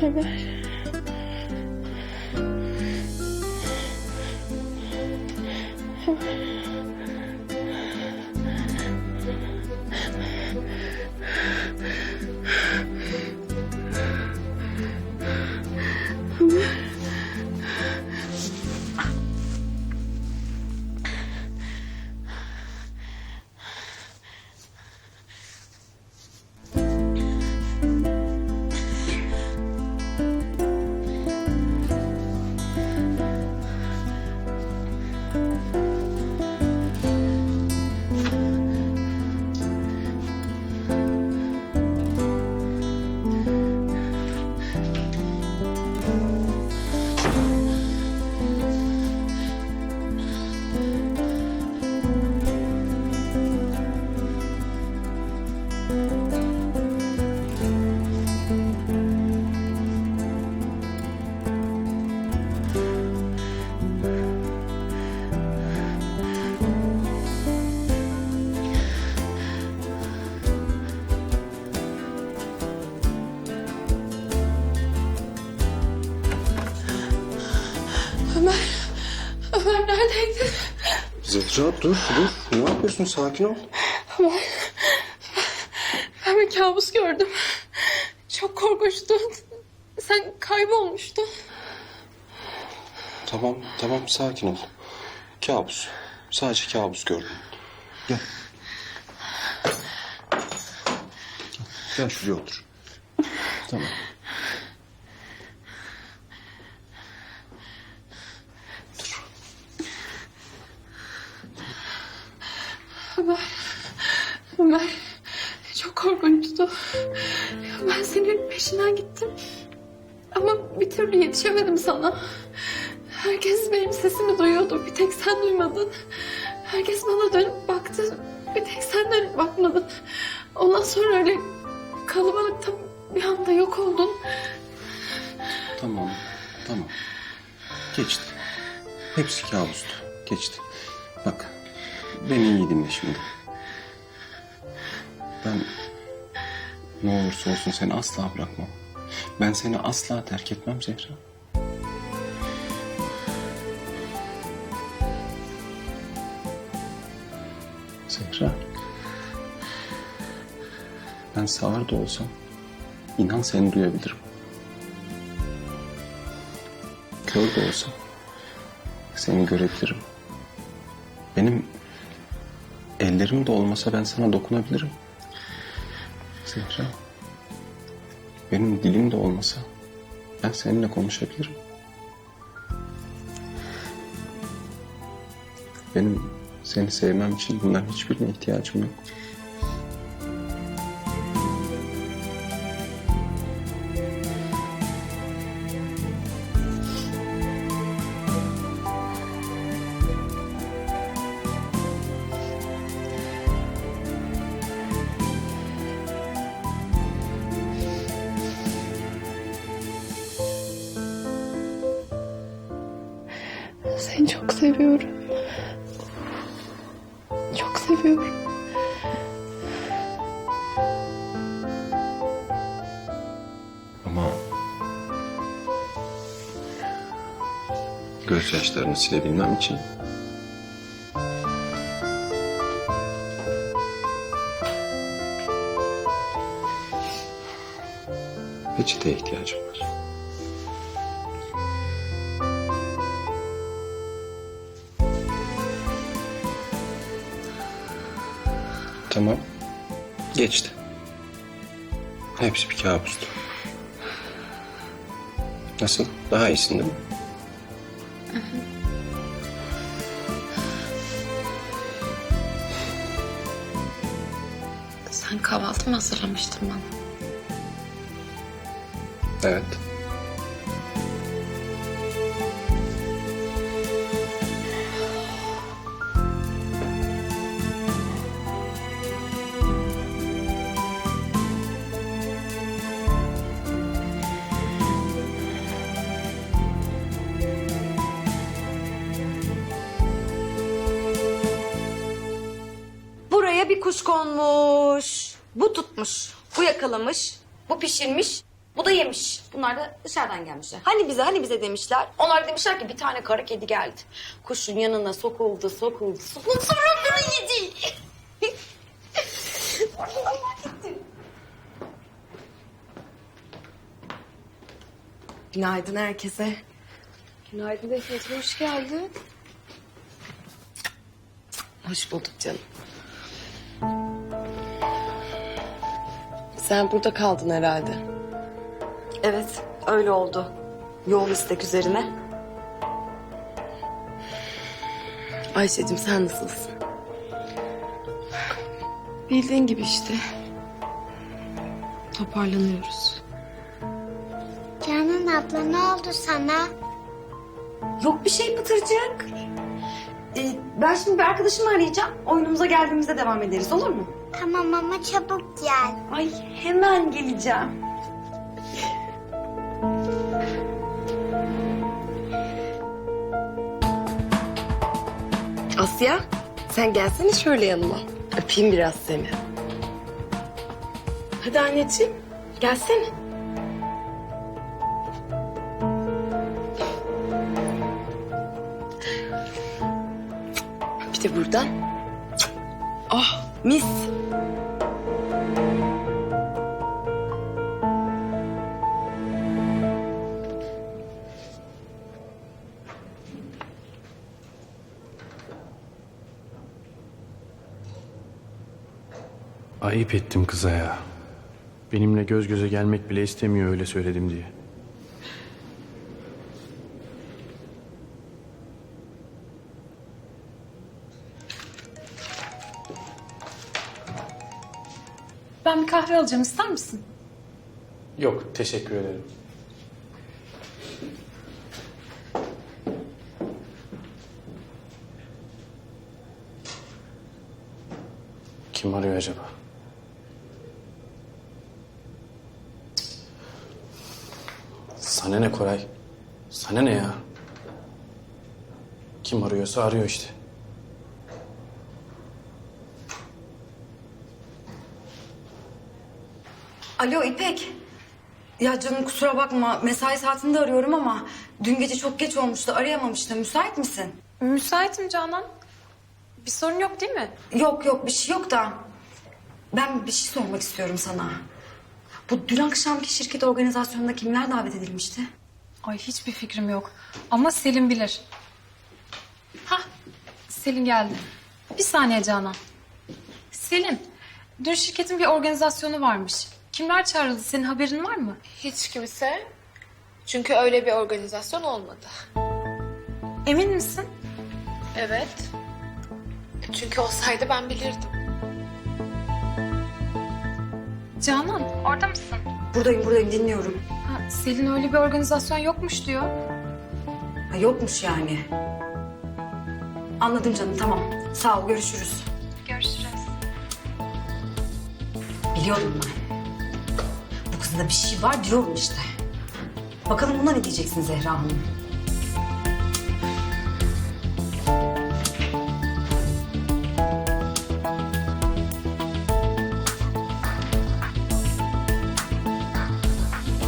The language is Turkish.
好吧？Zehra dur dur. Ne yapıyorsun? Sakin ol. Ömer. Ben bir kabus gördüm. Çok korkunçtu. Sen kaybolmuştun. Tamam tamam sakin ol. Kabus. Sadece kabus gördüm. Gel. Gel şuraya otur. Tamam. Ömer. Çok korkunçtu. Ben senin peşinden gittim. Ama bir türlü yetişemedim sana. Herkes benim sesimi duyuyordu. Bir tek sen duymadın. Herkes bana dönüp baktı. Bir tek sen dönüp bakmadın. Ondan sonra öyle kalabalıkta bir anda yok oldun. Tamam. Tamam. Geçti. Hepsi kabustu. Geçti. Bak. Beni iyi dinle şimdi. Ben ne olursa olsun seni asla bırakmam. Ben seni asla terk etmem Zehra. Zehra. Ben sağır da olsam inan seni duyabilirim. Kör de olsam seni görebilirim. Benim ellerim de olmasa ben sana dokunabilirim. Zehra. Benim dilim de olmasa ben seninle konuşabilirim. Benim seni sevmem için bunların hiçbirine ihtiyacım yok. Seni çok seviyorum. Çok seviyorum. Ama gözyaşlarını silebilmem için peçeteye ihtiyacım var. Tamam. Geçti. Hepsi bir kabustu. Nasıl? Daha iyisin değil mi? Sen kahvaltı mı hazırlamıştın bana? Evet. Buraya bir kuş konmuş. Bu tutmuş. Bu yakalamış. Bu pişirmiş. Bu da yemiş. Bunlar da dışarıdan gelmişler. Hani bize hani bize demişler. Onlar demişler ki bir tane kara kedi geldi. Kuşun yanına sokuldu sokuldu sokuldu sonra bunu yedi. Günaydın herkese. Günaydın Defnet, hoş geldin. Hoş bulduk canım. Sen burada kaldın herhalde. Evet, öyle oldu. Yoğun istek üzerine. Ayşe'cim sen nasılsın? Bildiğin gibi işte. Toparlanıyoruz. Canan abla ne oldu sana? Yok bir şey Pıtırcık. Ee, ben şimdi bir arkadaşımı arayacağım. Oyunumuza geldiğimizde devam ederiz olur mu? Tamam ama çabuk gel. Ay hemen geleceğim. Asya sen gelsene şöyle yanıma. Öpeyim biraz seni. Hadi anneciğim gelsene. Bir de buradan. Ah mis. Ayıp ettim kıza ya. Benimle göz göze gelmek bile istemiyor öyle söyledim diye. Ben bir kahve alacağım ister misin? Yok teşekkür ederim. Kim arıyor acaba? Sana ne Koray? Sana ne ya? Kim arıyorsa arıyor işte. Alo İpek. Ya canım kusura bakma mesai saatinde arıyorum ama dün gece çok geç olmuştu arayamamıştım. Müsait misin? Müsaitim Canan. Bir sorun yok değil mi? Yok yok bir şey yok da ben bir şey sormak istiyorum sana. Bu dün akşamki şirket organizasyonunda kimler davet edilmişti? Ay hiçbir fikrim yok. Ama Selin bilir. Hah, Selin geldi. Bir saniye Canan. Selin, dün şirketin bir organizasyonu varmış. Kimler çağrıldı? Senin haberin var mı? Hiç kimse. Çünkü öyle bir organizasyon olmadı. Emin misin? Evet. Çünkü olsaydı ben bilirdim. Canan, orada mısın? Buradayım buradayım dinliyorum. Ha, Selin öyle bir organizasyon yokmuş diyor. Ha, yokmuş yani. Anladım canım tamam. Sağ ol görüşürüz. Görüşürüz. Biliyordum ben. Kızda bir şey var diyorum işte. Bakalım buna ne diyeceksin Zehra Hanım?